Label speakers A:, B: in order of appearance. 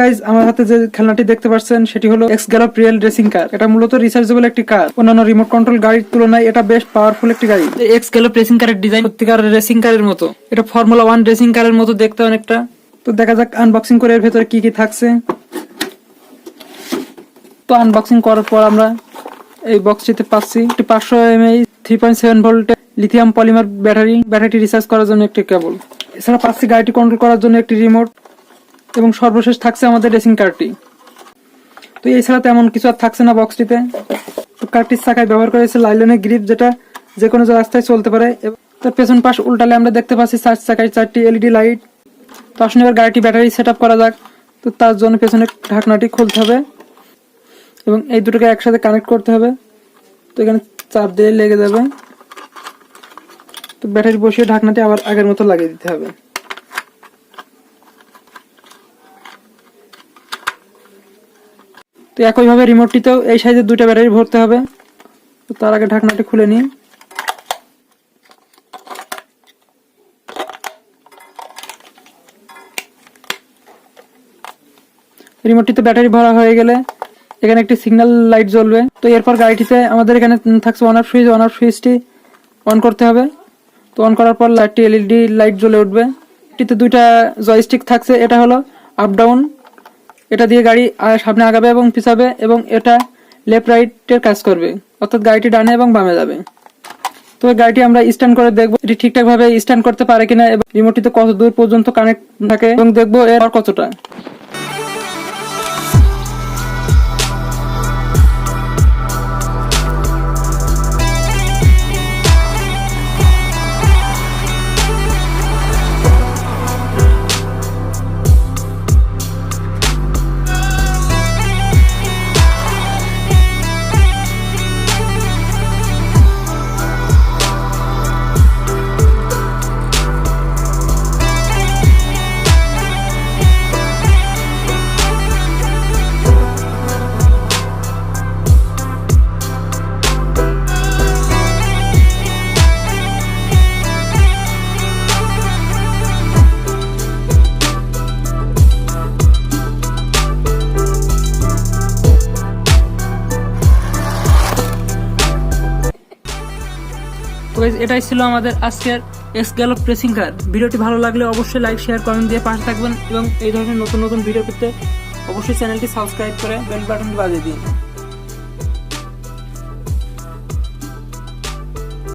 A: Guys আমার হাতে যে খেলনাটি দেখতে পাচ্ছেন সেটি হলো X gallop real racing car এটা মূলত রিচার্জেবল একটি কার অন্যান্য রিমোট কন্ট্রোল গাড়ির তুলনায় এটা বেশ পাওয়ারফুল একটি গাড়ি। এক্স গ্যালপ রেসিং কারের ডিজাইন সত্যিকার রেসিং কারের মতো। এটা ফর্মুলা ওয়ান রেসিং কারের মতো দেখতে অনেকটা। তো দেখা যাক আনবক্সিং করে এর ভেতরে কি কি থাকছে। তো আনবক্সিং করার পর আমরা এই বক্সটিতে পাচ্ছি একটি পাঁচশো এমএই থ্রি পয়েন্ট সেভেন ভোল্টের লিথিয়াম পলিমার ব্যাটারি ব্যাটারিটি রিচার্জ করার জন্য একটি কেবল এছাড়া পাচ্ছি গাড়িটি কন্ট্রোল করার জন্য একটি রিমোট এবং সর্বশেষ থাকছে আমাদের রেসিং কারটি তো এছাড়া তেমন কিছু আর থাকছে না বক্সটিতে তো কারটির চাকায় ব্যবহার করেছে লাইলনের গ্রিপ যেটা যে কোনো রাস্তায় চলতে পারে। তার পেছন পাশ উল্টালে আমরা দেখতে পাচ্ছি চার চাকায় চারটি এলইডি লাইট তো আসলে এবার গাড়িটি ব্যাটারি সেট করা যাক। তো তার জন্য পেছনে ঢাকনাটি খুলতে হবে এবং এই দুটোকে একসাথে কানেক্ট করতে হবে। তো এখানে চাপ দিয়ে লেগে যাবে। তো ব্যাটারি বসিয়ে ঢাকনাটি আবার আগের মতো লাগিয়ে দিতে হবে। তো একইভাবে রিমোটটিতেও এই সাইজের দুইটা ব্যাটারি ভরতে হবে। তো তার আগে ঢাকনাটি খুলে নিই। রিমোটটিতে ব্যাটারি ভরা হয়ে গেলে এখানে একটি সিগন্যাল লাইট জ্বলবে। তো এরপর গাড়িটিতে আমাদের এখানে থাকছে on off switch on off সুইচটি অন করতে হবে। তো অন করার পর লাইটটি এলইডি লাইট জ্বলে উঠবে। এটিতে দুইটা জয়স্টিক থাকছে। এটা হলো আপ ডাউন এটা দিয়ে গাড়ি সামনে আগাবে এবং পিছাবে এবং এটা লেফট রাইটের কাজ করবে। অর্থাৎ গাড়িটি ডানে এবং বামে যাবে। তো এই গাড়িটি আমরা স্ট্যান্ড করে দেখব এটি ঠিকঠাক ভাবে স্ট্যান্ড করতে পারে কিনা এবং রিমোটটিতে কত দূর পর্যন্ত কানেক্ট থাকে এবং দেখব এর কতটা। তো এটাই ছিল আমাদের আজকের এক্স গ্যালপ প্রেসিং কার ভিডিওটি ভালো লাগলে অবশ্যই লাইক শেয়ার কমেন্ট দিয়ে পাশে থাকবেন এবং এই ধরনের নতুন নতুন ভিডিও পেতে অবশ্যই চ্যানেলটি সাবস্ক্রাইব করে বেল বাটনটি বাজিয়ে দিন।